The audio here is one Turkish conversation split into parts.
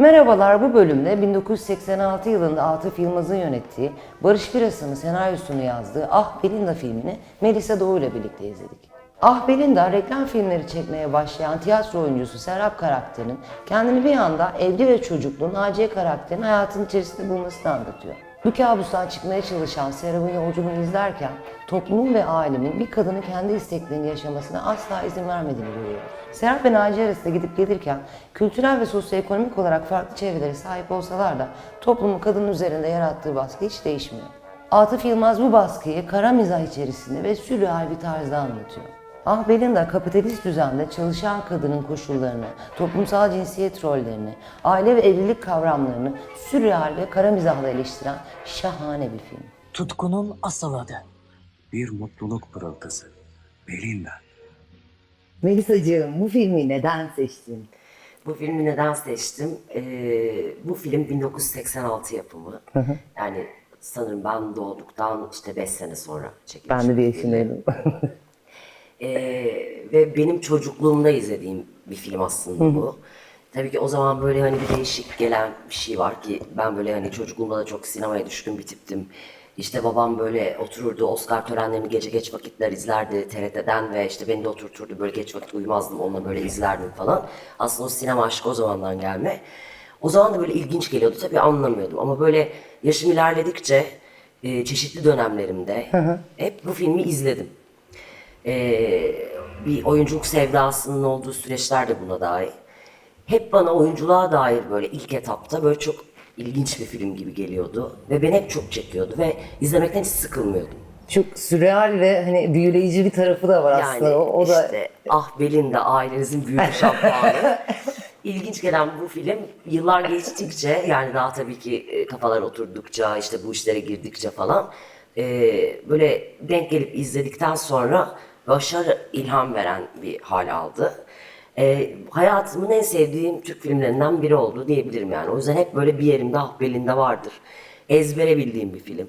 Merhabalar bu bölümde 1986 yılında Atıf Yılmaz'ın yönettiği Barış Biras'ın senaryosunu yazdığı Ah Belinda filmini Melisa Doğu ile birlikte izledik. Ah Belinda reklam filmleri çekmeye başlayan tiyatro oyuncusu Serap karakterinin kendini bir anda evli ve çocuklu Naciye karakterinin hayatının içerisinde bulmasını anlatıyor. Bu kabustan çıkmaya çalışan Serap'ın yolculuğunu izlerken toplumun ve ailenin bir kadının kendi isteklerini yaşamasına asla izin vermediğini görüyoruz. Serap ve Naciye arasında gidip gelirken kültürel ve sosyoekonomik olarak farklı çevrelere sahip olsalar da toplumun kadının üzerinde yarattığı baskı hiç değişmiyor. Atıf Yılmaz bu baskıyı kara mizah içerisinde ve sürreal bir tarzda anlatıyor. Ah Belinda kapitalist düzende çalışan kadının koşullarını, toplumsal cinsiyet rollerini, aile ve evlilik kavramlarını sürreal ve kara mizahla eleştiren şahane bir film. Tutkunun asıl adı. Bir mutluluk pırıltısı. Belinda. Melisa'cığım bu filmi neden seçtin? Bu filmi neden seçtim? Ee, bu film 1986 yapımı. Yani sanırım ben doğduktan işte 5 sene sonra çekilmiş. Ben de bir yaşındaydım. Ee, ve benim çocukluğumda izlediğim bir film aslında bu. Tabii ki o zaman böyle hani bir değişik gelen bir şey var ki ben böyle hani çocukluğumda da çok sinemaya düşkün bir tiptim. İşte babam böyle otururdu Oscar törenlerini gece geç vakitler izlerdi TRT'den ve işte beni de oturturdu böyle geç vakit uyumazdım onunla böyle izlerdim falan. Aslında o sinema aşkı o zamandan gelme. O zaman da böyle ilginç geliyordu tabii anlamıyordum ama böyle yaşım ilerledikçe e, çeşitli dönemlerimde hep bu filmi izledim. Ee, bir oyunculuk sevdasının olduğu süreçler de buna dahil. Hep bana oyunculuğa dair böyle ilk etapta böyle çok ilginç bir film gibi geliyordu. Ve beni hep çok çekiyordu ve izlemekten hiç sıkılmıyordum. Çok sürreal ve hani büyüleyici bir tarafı da var Yani aslında. O, o da işte ah Belinda ailenizin büyük şampuanı. İlginç gelen bu film yıllar geçtikçe yani daha tabii ki e, kafalar oturdukça işte bu işlere girdikçe falan e, böyle denk gelip izledikten sonra başarı ilham veren bir hal aldı. E, hayatımın en sevdiğim Türk filmlerinden biri oldu diyebilirim yani. O yüzden hep böyle bir yerimde ah Belinda vardır. Ezbere bildiğim bir film.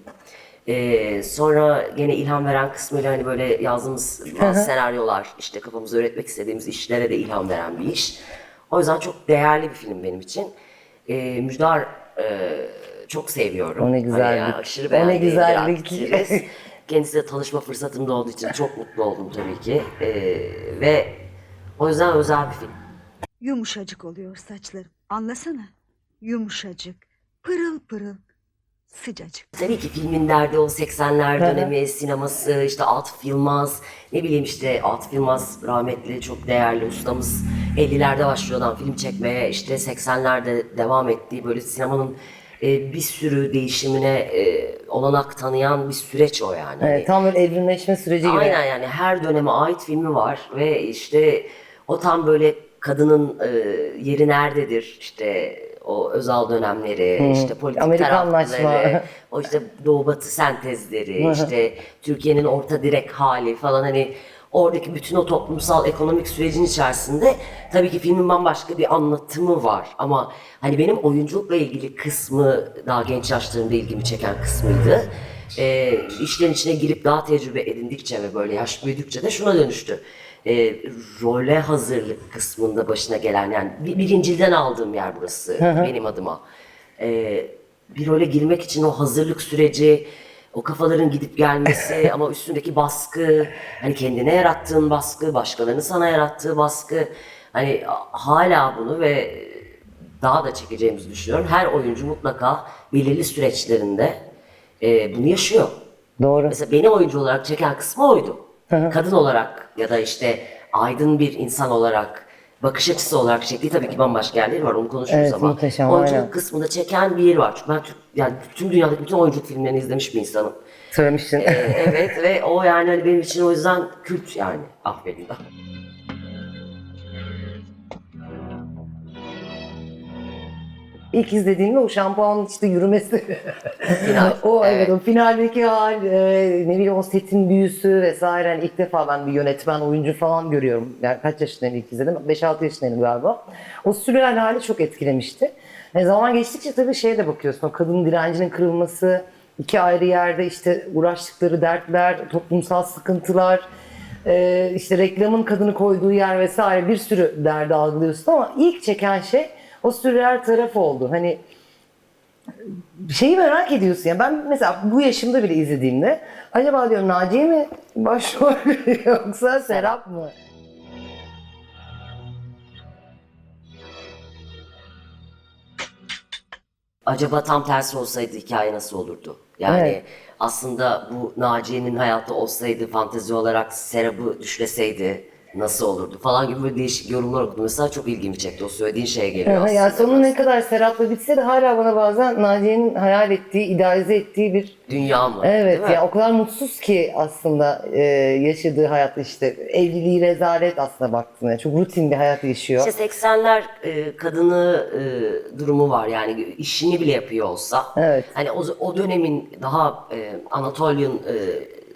Ee, sonra gene ilham veren kısmıyla hani böyle yazdığımız bazı senaryolar, işte kafamızda öğretmek istediğimiz işlere de ilham veren bir iş. O yüzden çok değerli bir film benim için. Ee, Müjdar e, çok seviyorum. O ne güzellik. Hani yani aşırı O ne güzellik. Kendisiyle tanışma fırsatım da olduğu için çok mutlu oldum tabii ki. Ee, ve o yüzden özel bir film. Yumuşacık oluyor saçlarım. Anlasana. Yumuşacık. Pırıl pırıl. Sıcacık. Tabii ki filmin derdi o 80'ler Hı hı. dönemi, sineması, işte Atıf Yılmaz, ne bileyim işte Atıf Yılmaz rahmetli çok değerli ustamız 50'lerde başlıyordan film çekmeye işte 80'lerde devam ettiği böyle sinemanın e, bir sürü değişimine e, olanak tanıyan bir süreç o yani. evet, tam böyle evrimleşme süreci gibi. Aynen yani her döneme ait filmi var ve işte o tam böyle kadının e, yeri nerededir işte o özel dönemleri işte politik Amerikanlaşma. o işte doğu batı sentezleri işte Türkiye'nin orta direk hali falan hani oradaki bütün o toplumsal ekonomik sürecin içerisinde tabii ki filmin bambaşka bir anlatımı var ama hani benim oyunculukla ilgili kısmı daha genç yaşlarımda ilgimi çeken kısmıydı e, işlerin içine girip daha tecrübe edindikçe ve böyle yaş büyüdükçe de şuna dönüştü. E, role hazırlık kısmında başına gelen yani bir, birincilden aldığım yer burası benim adıma. E, bir role girmek için o hazırlık süreci, o kafaların gidip gelmesi ama üstündeki baskı, hani kendine yarattığın baskı, başkalarının sana yarattığı baskı. Hani hala bunu ve daha da çekeceğimizi düşünüyorum. Her oyuncu mutlaka belirli süreçlerinde e, bunu yaşıyor. Doğru. Mesela beni oyuncu olarak çeken kısmı oydu. Kadın olarak ya da işte aydın bir insan olarak, bakış açısı olarak çektiği tabii ki bambaşka yerleri var onu konuşuruz Evet, ama muhteşem, oyunculuk aynen. kısmında çeken bir yeri var. Çünkü ben Türk, yani tüm dünyadaki bütün oyunculuk filmlerini izlemiş bir insanım. Söylemiştin. Ee, evet ve o yani hani benim için o yüzden kült yani. Ah İlk izlediğimde o şampuanın işte yürümesi. Final, o evet. evet. o finaldeki hal, e, ne bileyim o setin büyüsü vesaire. Hani ilk defa ben bir yönetmen, oyuncu falan görüyorum. Yani kaç yaşındayım ilk izledim? 5-6 yaşındayım galiba. O sürreal hali çok etkilemişti. E, zaman geçtikçe tabii şeye de bakıyorsun. O kadın direncinin kırılması, iki ayrı yerde işte uğraştıkları dertler, toplumsal sıkıntılar, e, işte reklamın kadını koyduğu yer vesaire bir sürü derdi algılıyorsun ama ilk çeken şey o sürreal taraf oldu. Hani şeyi merak ediyorsun ya. Ben mesela bu yaşımda bile izlediğimde acaba diyorum Naciye mi başrol yoksa Serap mı? Acaba tam tersi olsaydı hikaye nasıl olurdu? Yani Evet. aslında bu Naciye'nin hayatta olsaydı fantezi olarak Serap'ı düşleseydi nasıl olurdu falan gibi böyle değişik yorumlar okudum. Mesela çok ilgimi çekti. O söylediğin şeye geliyor aslında. yani sonu ne kadar Serap'la bitse de hala bana bazen Naciye'nin hayal ettiği, idealize ettiği bir Dünya mı? Evet ya o kadar mutsuz ki aslında e, yaşadığı hayat işte evliliği rezalet aslında baktığında çok rutin bir hayat yaşıyor. İşte 80'ler e, kadını e, durumu var yani işini bile yapıyor olsa. Evet. Hani o, o dönemin daha e, Anatolian e,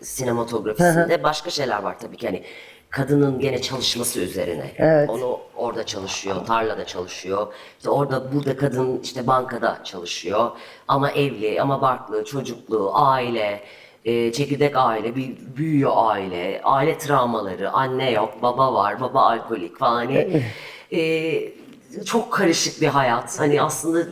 sinematografisinde başka şeyler var tabii ki hani kadının gene çalışması üzerine. Evet. Onu orada çalışıyor, tarlada çalışıyor. İşte orada burada kadın işte bankada çalışıyor. Ama evli, ama barklı, çocuklu, aile, e, çekirdek aile, bir büyüyor aile, aile travmaları, anne yok, baba var, baba alkolik falan. Hani, e, çok karışık bir hayat. Hani aslında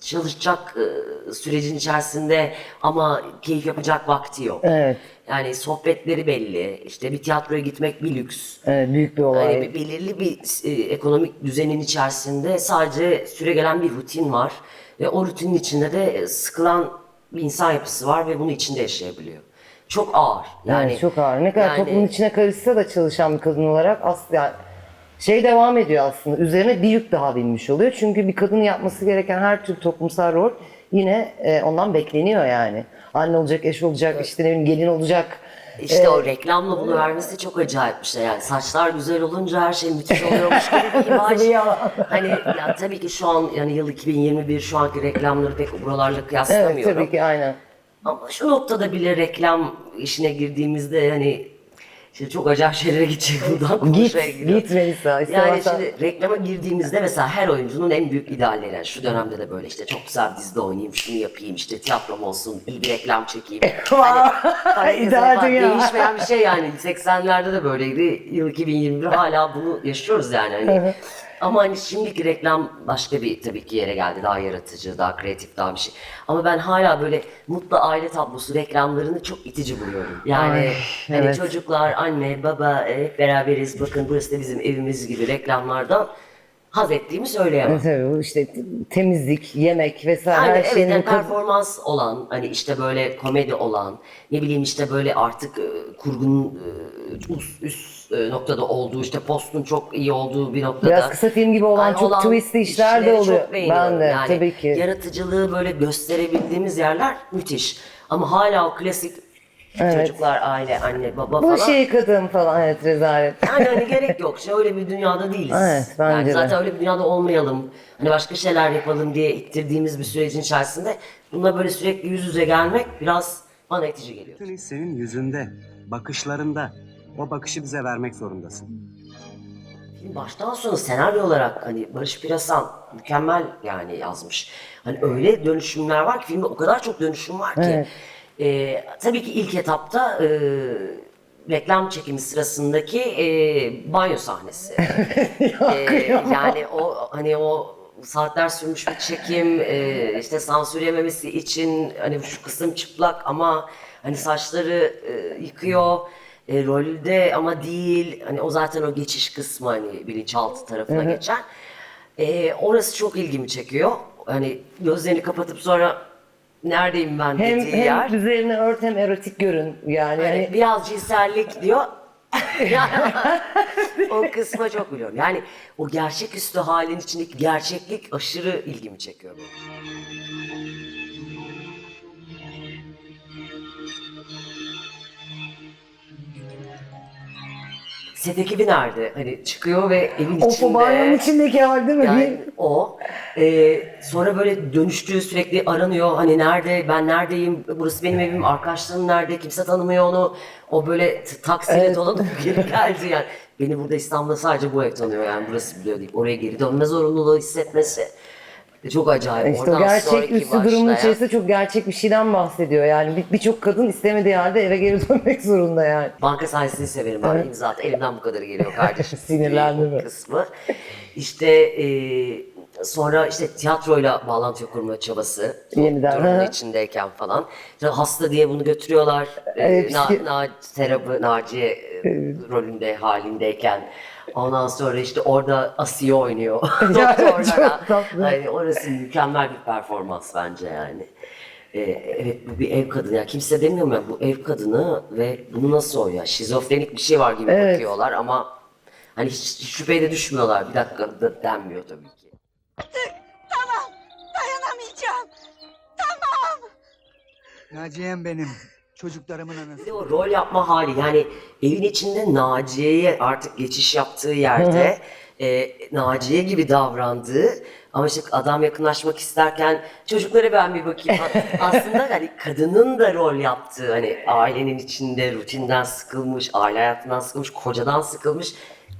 çalışacak e, sürecin içerisinde ama keyif yapacak vakti yok. Evet. Yani sohbetleri belli. İşte bir tiyatroya gitmek bir lüks. Evet, büyük bir olay. Bir- belirli bir e, ekonomik düzenin içerisinde sadece süregelen bir rutin var. Ve o rutinin içinde de e, sıkılan bir insan yapısı var ve bunu içinde yaşayabiliyor. Çok ağır. yani, Yani çok ağır. Ne kadar yani- toplumun içine karışsa da çalışan bir kadın olarak aslında yani şey devam ediyor aslında. Üzerine bir yük daha binmiş oluyor. Çünkü bir kadının yapması gereken her türlü toplumsal rol yine e, ondan bekleniyor yani. Anne olacak, eş olacak, işte ne bileyim gelin olacak. İşte o reklamla bunu vermesi çok acayip bir şey. Yani saçlar güzel olunca her şey müthiş oluyormuş gibi bir imaj. Hani ya tabii ki şu an yani yıl 2021 şu anki reklamları pek buralarla Evet kıyaslamıyorum. tabii ki aynen. Ama şu noktada bile reklam işine girdiğimizde hani Şimdi çok acayip şeylere gidecek buradan Git, konuşmaya giriyor. git Melisa. Yani şimdi reklama girdiğimizde mesela her oyuncunun en büyük idealleri. Yani şu dönemde de böyle işte çok güzel dizide oynayayım, şunu yapayım, işte tiyatrom olsun, iyi bir reklam çekeyim. hani para İdeal dünya. değişmeyen bir şey yani. 80'lerde de böyleydi. Yıl 2021 hala bunu yaşıyoruz yani. Hani. Ama hani şimdiki reklam başka bir tabii ki yere geldi. Daha yaratıcı, daha kreatif, daha bir şey. Ama ben hala böyle mutlu aile tablosu reklamlarını çok itici buluyorum. Yani Ay, hani evet. çocuklar, anne, baba e, hep beraberiz. Bakın burası da bizim evimiz gibi reklamlardan haz ettiğimi söyleyemem. Tabii bu işte temizlik, yemek vesaire Yani her evet şeyin yani performans olan hani işte böyle komedi olan ne bileyim işte böyle artık e, kurgunun e, üst, üst e, noktada olduğu işte postun çok iyi olduğu bir noktada. Biraz kısa film gibi olan Yani çok twistli işler de oluyor. çok beğeniyorum. Ben de, yani tabii ki. Yaratıcılığı böyle gösterebildiğimiz yerler müthiş. Ama hala o klasik Evet. çocuklar, aile, anne, baba Bu falan. şey kadın falan evet rezalet. Yani hani gerek yok. Şey, öyle bir dünyada değiliz. Evet, bence yani de. zaten öyle bir dünyada olmayalım. Hani başka şeyler yapalım diye ittirdiğimiz bir sürecin içerisinde bununla böyle sürekli yüz yüze gelmek biraz bana itici geliyor. Bütün senin yüzünde, bakışlarında. O bakışı bize vermek zorundasın. Film baştan sona senaryo olarak hani Barış Pirasan mükemmel yani yazmış. Hani öyle dönüşümler var ki filmde o kadar çok dönüşüm var ki. Evet. Ee, tabii ki ilk etapta e, reklam çekimi sırasındaki e, banyo sahnesi. Ee, yani o hani o saatler sürmüş bir çekim e, işte sansür yememesi için hani şu kısım çıplak ama hani saçları e, yıkıyor e, rolde ama değil hani o zaten o geçiş kısmı hani bilinçaltı tarafına geçen E, orası çok ilgimi çekiyor hani gözlerini kapatıp sonra neredeyim ben Hem, dediği hem yer üzerine ört hem erotik görün. Yani Hani hani biraz cinsellik diyor. o kısma çok biliyorum. Yani o gerçeküstü halin içindeki gerçeklik aşırı ilgimi çekiyor benim. Set ekibi nerede? Hani çıkıyor ve evin o içinde. banyonun içindeki hal değil mi? Yani o. Ee, sonra böyle dönüştüğü sürekli aranıyor. Hani nerede, ben neredeyim, burası benim evim, arkadaşlarım nerede, kimse tanımıyor onu. O böyle t- taksiyle Evet. dolanıp geri geldi yani. Beni burada İstanbul'da sadece bu ev tanıyor yani burası biliyor deyip oraya geri dönme zorunluluğu hissetmesi. Çok acayip. İşte o gerçek üstü durumun içerisinde çok gerçek bir şeyden bahsediyor. Yani bir- birçok kadın istemediği halde eve geri dönmek zorunda yani. Banka sahnesini severim ben. İmza at. Elimden bu kadarı geliyor kardeşim. Sinirlendi mi? Kısmı. İşte e, Sonra işte tiyatroyla bağlantı kurma çabası. Yeniden, Durumun içindeyken falan. İşte hasta diye bunu götürüyorlar. Evet, Ee, Na, psiki- Na, Serap'ı Naciye e, rolünde halindeyken. Ondan sonra işte orada Asiye oynuyor. Doktorlara. Hani orası mükemmel bir performans bence yani. Ee, evet bu bir ev kadını. Yani kimse demiyor mu bu ev kadını ve bunu nasıl oynuyor? Şizofrenik bir şey var gibi Evet. bakıyorlar ama hani hiç, hiç şüpheye de düşmüyorlar. Bir dakika da denmiyor tabii ki. Tamam dayanamayacağım. Tamam. Naciye'm benim. Çocuklarımın anası. Bir de o rol yapma hali yani evin içinde Naciye'ye artık geçiş yaptığı yerde e, Naciye gibi davrandığı ama işte adam yakınlaşmak isterken çocuklara ben bir bakayım. Aslında hani kadının da rol yaptığı hani ailenin içinde rutinden sıkılmış, aile hayatından sıkılmış, kocadan sıkılmış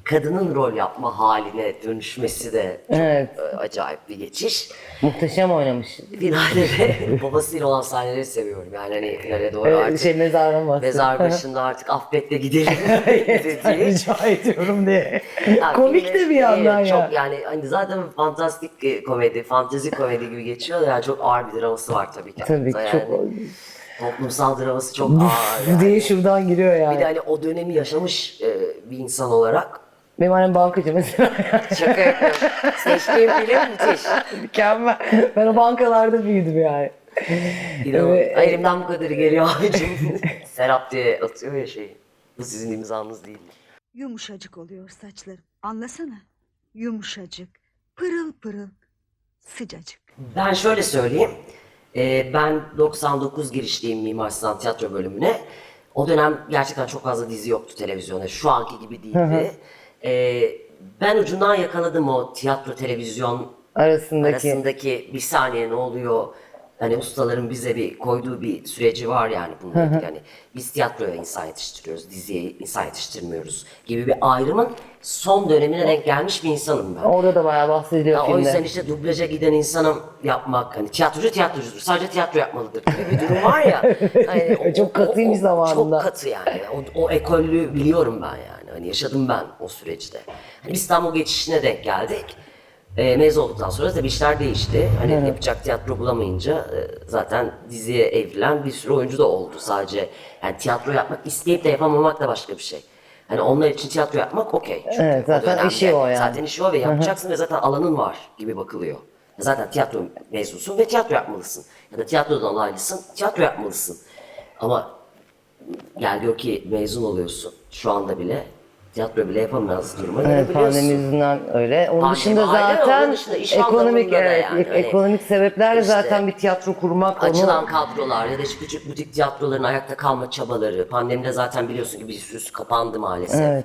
kadının rol yapma haline dönüşmesi de çok Evet. e, acayip bir geçiş. Muhteşem oynamış. Finalde de babasıyla olan sahneleri seviyorum yani hani finale doğru Ee, artık. şey bahsediyor. Mezar başında artık affet de gidelim dediği. Rica ediyorum diye. Ya Komik filmi, de bir yandan e, ya. Çok yani hani zaten fantastik e, komedi, fantezi komedi gibi geçiyor da yani çok ağır bir draması var tabii ki. Tabii Yani çok Toplumsal draması çok ağır yani. diye şuradan giriyor yani. Bir de hani o dönemi yaşamış e, bir insan olarak Benim annem bankacı mesela. şaka yapıyorum. Seçtiğim film müthiş. Mükemmel. Ben o bankalarda büyüdüm yani. İnanılmaz. Evet. Ay, Elimden bu kadarı geliyor abicim. Serap diye atıyor ya şeyi. Bu sizin imzanız değil. Yumuşacık oluyor saçlarım. Anlasana. Yumuşacık. Pırıl pırıl. Sıcacık. Ben şöyle söyleyeyim. Ee, ben 99 girişliyim Mimar Sinan Tiyatro bölümüne. O dönem gerçekten çok fazla dizi yoktu televizyonda. Şu anki gibi değildi. Ee, ben ucundan yakaladım o tiyatro televizyon Arasındaki. arasındaki bir saniye ne oluyor? Hani ustaların bize bir koyduğu bir süreci var yani bunun yani biz tiyatroya insan yetiştiriyoruz, diziye insan yetiştirmiyoruz gibi bir ayrımın son dönemine denk gelmiş bir insanım ben. Orada da bayağı bahsediliyor Ya o filmde. yüzden işte dublaja giden insanım yapmak hani tiyatrocu tiyatrocudur sadece tiyatro yapmalıdır gibi bir durum var ya. Hani o- Çok katıymış o- o- zamanında. Çok katı yani. O, o ekollü biliyorum ben yani. Hani yaşadım ben o süreçte. Hani o geçişine denk geldik. E, mezun olduktan sonra tabii işler değişti. Hani yapacak tiyatro bulamayınca e, zaten diziye evrilen bir sürü oyuncu da oldu sadece. Yani tiyatro yapmak isteyip de yapamamak da başka bir şey. Hani onlar için tiyatro yapmak okey. Çünkü Evet, o zaten dönemde işi o yani. Zaten işi o ve yapacaksın ve zaten alanın var gibi bakılıyor. Zaten tiyatro mezunsun ve tiyatro yapmalısın. Ya da tiyatrodan alaylısın, tiyatro yapmalısın. Ama gel diyor ki mezun oluyorsun şu anda bile. Tiyatro bile yapamaz duruma Evet, gelebiliyorsun. yüzünden öyle. Onun Pandemi dışında zaten onun dışında iş ekonomik anlamında da evet, yani. Hani ekonomik sebeplerle işte zaten bir tiyatro kurmak Açılan onu kadrolar ya da işte küçük butik tiyatroların ayakta kalma çabaları. Pandemide zaten biliyorsun ki bir sürü kapandı maalesef. Evet.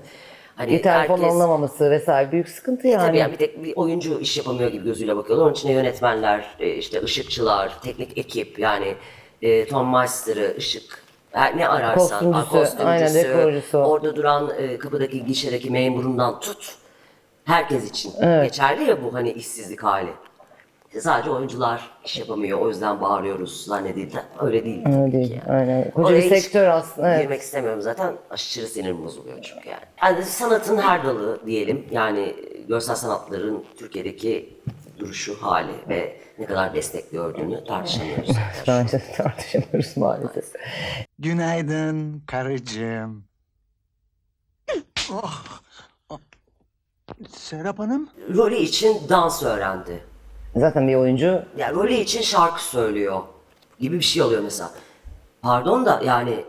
Hani bir telefon herkes- alınamaması vesaire büyük sıkıntı yani. Tabii yani bir tek bir oyuncu iş yapamıyor gibi gözüyle bakıyorlar. Onun için de yönetmenler, e, işte ışıkçılar, teknik ekip yani e, ton master'ı, ışık, her ne ararsan, Kostümcüsü, aynen, dekorcusu. orada duran e, kapıdaki gişedeki memurundan tut. Herkes için geçerli ya bu hani işsizlik hali. Sadece oyuncular iş yapamıyor o yüzden bağırıyoruz zannedildi. Öyle değil. tabii Öyle ki değil, yani. aynen. Koca Oraya bir hiç sektör aslında, evet. Girmek istemiyorum zaten. Aşırı sinirim bozuluyor çünkü yani. Yani sanatın her dalı diyelim. Yani görsel sanatların Türkiye'deki duruşu, hali ve ne kadar destek gördüğünü tartışamıyoruz. Bence tartışamıyoruz maalesef. Günaydın karıcığım. Oh. oh. Serap Hanım. rolü için dans öğrendi. Zaten bir oyuncu Yani rolü için şarkı söylüyor gibi bir şey oluyor mesela. Pardon da yani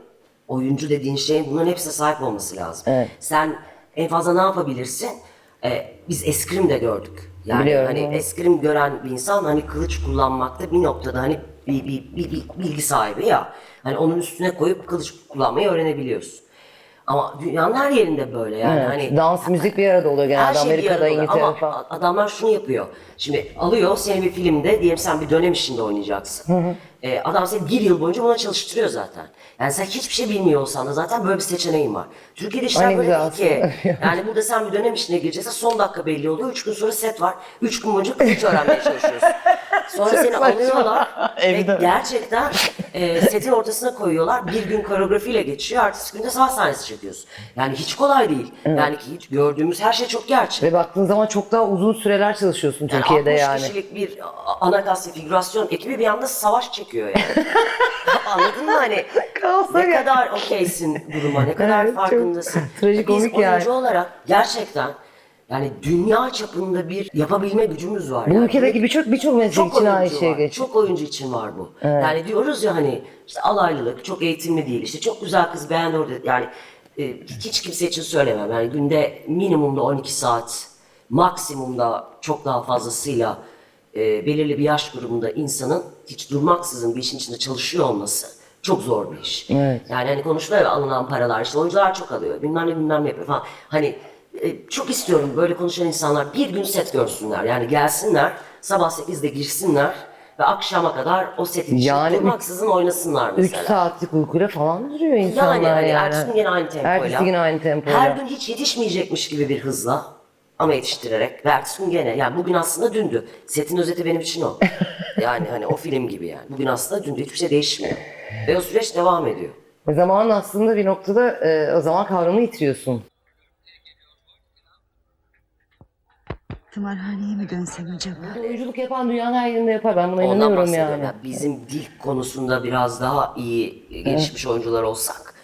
oyuncu dediğin şeyin bunların hepsine sahip olması lazım. Evet. Sen en fazla ne yapabilirsin? Ee, biz eskrim de gördük. Yani Biliyorum, hani evet. eskrim gören bir insan hani kılıç kullanmakta bir noktada hani bir, bir, bir, bir bilgi sahibi ya. Hani onun üstüne koyup kılıç kullanmayı öğrenebiliyorsun. Ama dünyanın her yerinde böyle yani. evet, Hani dans müzik bir arada oluyor her genelde şey bir Amerika'da arada oluyor. İngiltere Ama falan. a- adamlar şunu yapıyor. Şimdi alıyor seni bir filmde diyelim sen bir dönem işinde oynayacaksın. E, adam seni bir yıl boyunca buna çalıştırıyor zaten. Yani sen hiçbir şey bilmiyor olsan da zaten böyle bir seçeneğin var. Türkiye'de işler Ay ne böyle değil ki. Yani burada sen bir dönem işine gireceksen son dakika belli oluyor. Üç gün sonra set var. Üç gün boyunca kılıç öğrenmeye çalışıyorsun. Sonra seni saçma. alıyorlar ve gerçekten e, setin ortasına koyuyorlar. Bir gün koreografiyle geçiyor. Ertesi günde sabah sahnesi çekiyorsun. Yani hiç kolay değil. Yani ki hiç gördüğümüz her şey çok gerçek. Ve baktığın zaman çok daha uzun süreler çalışıyorsun Türkiye'de yani. 60 yani. kişilik bir ana gaz ve figürasyon ekibi bir anda savaş çekiyor yani. Anladın mı hani? Ne kadar okeysin duruma, ne kadar Evet, çok farkındasın. trajikomik Biz yani. oyuncu olarak gerçekten yani dünya çapında bir yapabilme gücümüz var. Bu yani. ülkedeki birçok birçok meslek Çok için aynı oyuncu şey var. geçiyor. Çok oyuncu için var bu. Yani diyoruz ya hani işte alaylılık, çok eğitimli değil. İşte çok güzel kız beğendi orada. Yani e, hiç kimse için söylemem. Yani günde minimumda 12 saat, maksimumda çok daha fazlasıyla e, belirli bir yaş grubunda insanın hiç durmaksızın bir işin içinde çalışıyor olması çok zor bir iş. Evet. Yani hani konuşuluyor ya alınan paralar işte oyuncular çok alıyor bilmem ne bilmem ne yapıyor falan. Hani e, çok istiyorum böyle konuşan insanlar bir gün set görsünler. Yani gelsinler sabah 8'de girsinler ve akşama kadar o setin içinde Yani durmaksızın oynasınlar 3 mesela. saatlik uykuyla falan duruyor insanlar Yani, yani. ertesi gün yine aynı tempoyla. Ertesi gün aynı tempoyla. Her gün hiç yetişmeyecekmiş gibi bir hızla ama yetiştirerek ve ertesi gün gene yani bugün aslında dündü. Setin özeti benim için o. Yani hani o film gibi yani. Bugün aslında dündü hiçbir şey değişmiyor. Ve o süreç devam ediyor. O zaman aslında bir noktada e, o zaman kavramı yitiriyorsun. Tımarhaneye mi dönsem acaba? Oyunculuk yapan dünyanın her yerinde yapar. Ben buna Ondan inanıyorum bahsediyorum. yani. Yani bizim dil konusunda biraz daha iyi gelişmiş oyuncular olsak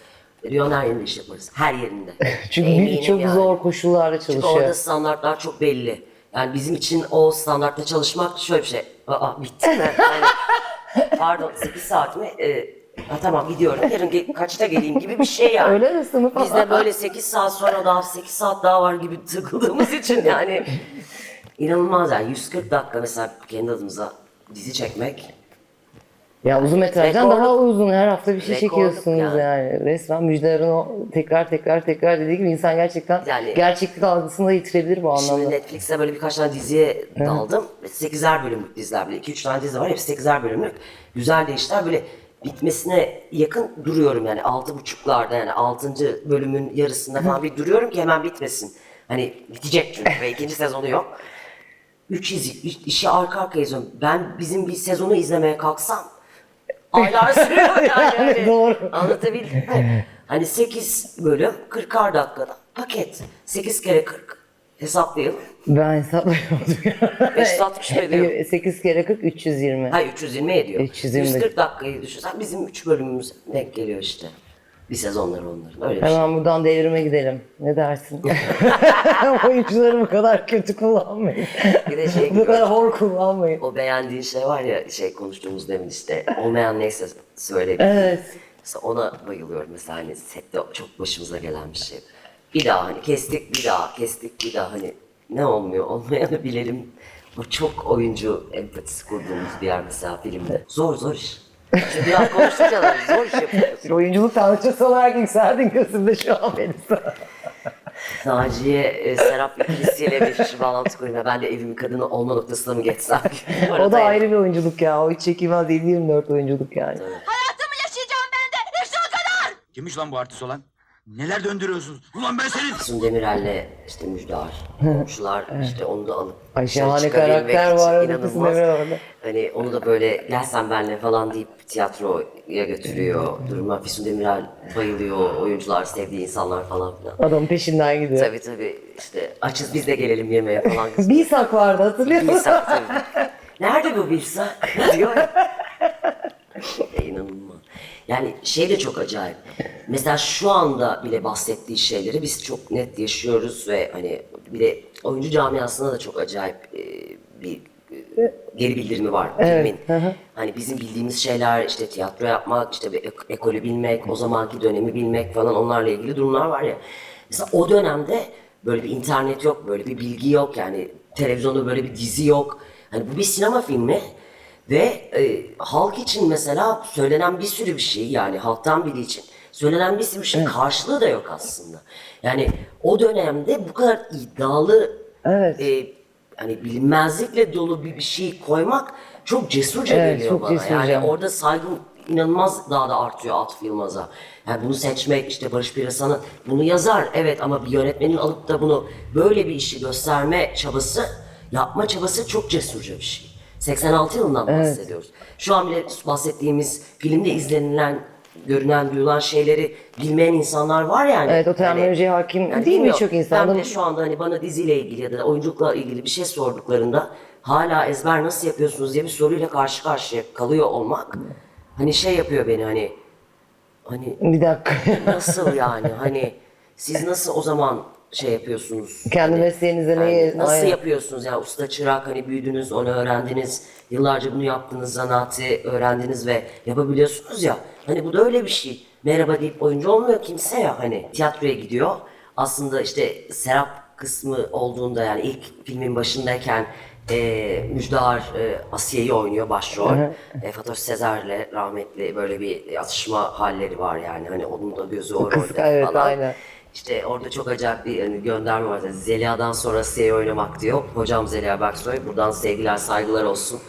dünyanın her yerinde iş yaparız. Her yerinde. Çünkü Eminim çok yani. zor koşullarda Çünkü çalışıyor. orada standartlar çok belli. Yani bizim için o standartta çalışmak şöyle bir şey. Aa bitti mi? Yani, pardon 8 saat mi? Ee, ha, tamam gidiyorum. Yarın ge- kaçta geleyim gibi bir şey yani. Öyle mi sınıf? Biz de böyle 8 saat sonra daha 8 saat daha var gibi takıldığımız için yani inanılmaz yani 140 dakika mesela kendi adımıza dizi çekmek Ya uzun metrajdan daha uzun her hafta bir şey çekiyorsunuz yani. yani. Resmen Müjdar'ın o tekrar tekrar tekrar dediği gibi insan gerçekten Yani- gerçeklik algısını da yitirebilir bu Şimdi anlamda. Netflix'te böyle birkaç tane diziye daldım. 8'er bölümlük diziler bile. 2-3 tane dizi var hepsi 8'er bölümlük. Güzel de işler böyle bitmesine yakın duruyorum yani 6.30'larda yani 6. bölümün yarısında falan bir duruyorum ki hemen bitmesin. Hani bitecek çünkü ve ikinci sezonu yok. 3 izi, üç- işi arka arkaya izliyorum. Ben bizim bir sezonu izlemeye kalksam aylar sürüyor yani. Hani, Doğru. Anlatabildim mi? Hani 8 bölüm 40'ar dakikada paket. 8 kere 40 hesaplayalım. Ben hesaplayamadım ya. 560 mı ediyor? 8 kere 40 320. Hayır 320 ediyor. 320. 140 dakikayı düşünsen bizim 3 bölümümüz denk geliyor işte. Bir sezonları onların öyle bir şey. Hemen buradan devrime gidelim. Ne dersin? Oyuncuları bu kadar kötü kullanmayın. Bir de şey bu gibi, kadar hor kullanmayın. o beğendiğin şey var ya şey konuştuğumuz demin işte olmayan neyse söyle. Evet. Mesela ona bayılıyorum mesela hani sette çok başımıza gelen bir şey. Bir daha hani kestik bir daha kestik bir daha hani ne olmuyor olmayanı bilelim. O çok oyuncu empatisi kurduğumuz bir yer mesela filmde. Zor zor iş. Şimdi biraz zor iş yapıyoruz. Bir oyunculuk tanrıçası olarak yükseldin gözümde şu an Melisa. Naciye e, Serap ikilisiyle bir bağlantı kurayım. Ben de evimin kadını olma noktasına mı geçsem? O da ayrı bir oyunculuk ya. O hiç çekilmez 7-24 oyunculuk yani. Hayatımı yaşayacağım ben de. İşte o kadar. Kimmiş lan bu artist olan? Neler döndürüyorsunuz? Ulan ben senin... Füsun Demirel'le işte Müjdar, komşular işte onu da alıp Ay şahane karakter var orada inanılmaz. Füsun Demirel orada. Hani onu da böyle gel sen benle falan deyip tiyatroya götürüyor. Duruma Füsun Demirel bayılıyor. Oyuncular, sevdiği insanlar falan filan. Adamın peşinden gidiyor. Tabii tabii işte açız biz de gelelim yemeğe falan. Bilsak vardı hatırlıyor musun? Bilsak tabii. Nerede bu Bilsak? diyor. E, İnanılmaz. Yani şey de çok acayip. Mesela şu anda bile bahsettiği şeyleri biz çok net yaşıyoruz ve hani bir de oyuncu camiasında da çok acayip e, bir e, geri bildirimi var filmin. Hani bizim bildiğimiz şeyler işte tiyatro yapmak, işte bir ek- ekolü bilmek, o zamanki dönemi bilmek falan onlarla ilgili durumlar var ya. Mesela o dönemde böyle bir internet yok, böyle bir bilgi yok yani televizyonda böyle bir dizi yok. Hani bu bir sinema filmi ve e, halk için mesela söylenen bir sürü bir şey yani halktan biri için söylenen bir sürü bir şey karşılığı da yok aslında. Yani o dönemde bu kadar iddialı Evet. e, hani bilinmezlikle dolu bir, bir şey koymak çok cesurca Evet, geliyor çok bana. cesurca. Yani orada saygım inanılmaz daha da artıyor Atıf Yılmaz'a. Yani bunu seçmek işte Barış Pirasan'ın bunu yazar evet ama bir yönetmenin alıp da bunu böyle bir işi gösterme çabası yapma çabası çok cesurca bir şey. 86 yılından bahsediyoruz. Şu an bile bahsettiğimiz filmde izlenilen, görünen, duyulan şeyleri bilmeyen insanlar var yani. Evet, o terminolojiye hakim değil mi bilmiyor. çok insan? Ben bile şu anda hani bana diziyle ilgili ya da oyunculukla ilgili bir şey sorduklarında hala ezber nasıl yapıyorsunuz diye bir soruyla karşı karşıya kalıyor olmak hani şey yapıyor beni hani hani Bir dakika. nasıl yani hani siz nasıl o zaman şey yapıyorsunuz? Kendi Hani, mesleğinizde yani neyi- Nasıl Aynen. yapıyorsunuz? Yani usta çırak hani büyüdünüz, onu öğrendiniz. Yıllarca bunu yaptınız, zanaatı öğrendiniz ve yapabiliyorsunuz ya. Hani bu da öyle bir şey. Merhaba deyip oyuncu olmuyor kimse ya hani. Tiyatroya gidiyor. Aslında işte Serap kısmı olduğunda yani ilk filmin başındayken e, Müjdar e, Asiye'yi oynuyor başrol. E, Fatoş Sezer'le rahmetli böyle bir atışma halleri var yani. Hani onun da gözü o rolde evet, falan. aynen. İşte orada çok acayip bir hani gönderme var. Zeliha'dan sonra Asiye'yi oynamak diyor. Hocam Zeliha Berksoy. Buradan sevgiler, saygılar olsun.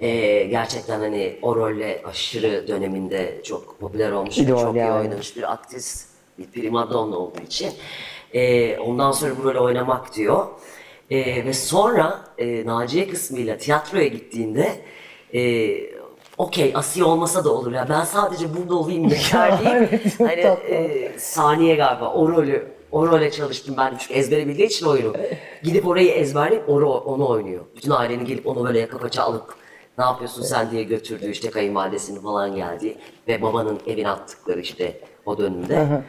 Ee, gerçekten hani o rolle aşırı döneminde çok popüler olmuş. İdol çok iyi yani. oynamış bir aktris. Bir primadonna olduğu için. Ee, ondan sonra bu rolü oynamak diyor. Ee, ve sonra e, Naciye kısmıyla tiyatroya gittiğinde e, okey Asiye olmasa da olur ya. Ben sadece burada olayım yeter. Evet, çok hani tatlı. e, saniye galiba o rolü o role çalıştım ben çünkü ezbere bildiği için oyunu. Gidip orayı ezberleyip onu, onu oynuyor. Bütün ailenin gelip onu böyle yaka paça alıp ne yapıyorsun sen diye götürdüğü işte kayınvalidesinin falan geldiği ve babanın evine attıkları işte o dönemde.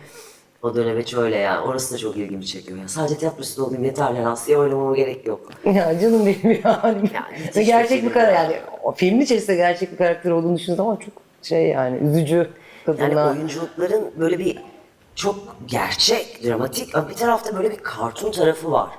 O dönem hiç öyle yani. Orası da çok ilgimi çekiyor. Ya. Sadece tiyatrosu olayım yeter yani. Asya'ya oynamama gerek yok. ya canım benim yani. Ve bir gerçek bir karakter ya. yani. O filmin içerisinde gerçek bir karakter olduğunu düşündüğünüz ama çok şey yani üzücü kadınlar. Yani oyunculukların böyle bir çok gerçek, dramatik ama bir tarafta böyle bir kartun tarafı var.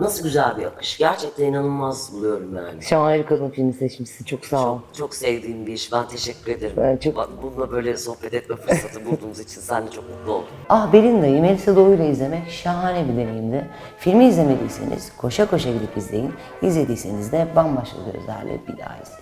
Nasıl güzel bir akış. Gerçekten inanılmaz buluyorum yani. Şahane bir kadın filmi seçmişsin. Çok sağ ol. Çok, çok sevdiğim bir iş. Ben teşekkür ederim. Ben çok- Bak, Bununla böyle sohbet etme fırsatı bulduğumuz için sen de çok mutlu oldum. Ah Belinda'yı Melisa Doğru ile izlemek şahane bir deneyimdi. Filmi izlemediyseniz koşa koşa gidip izleyin. İzlediyseniz de bambaşka gözlerle bir daha izleyin.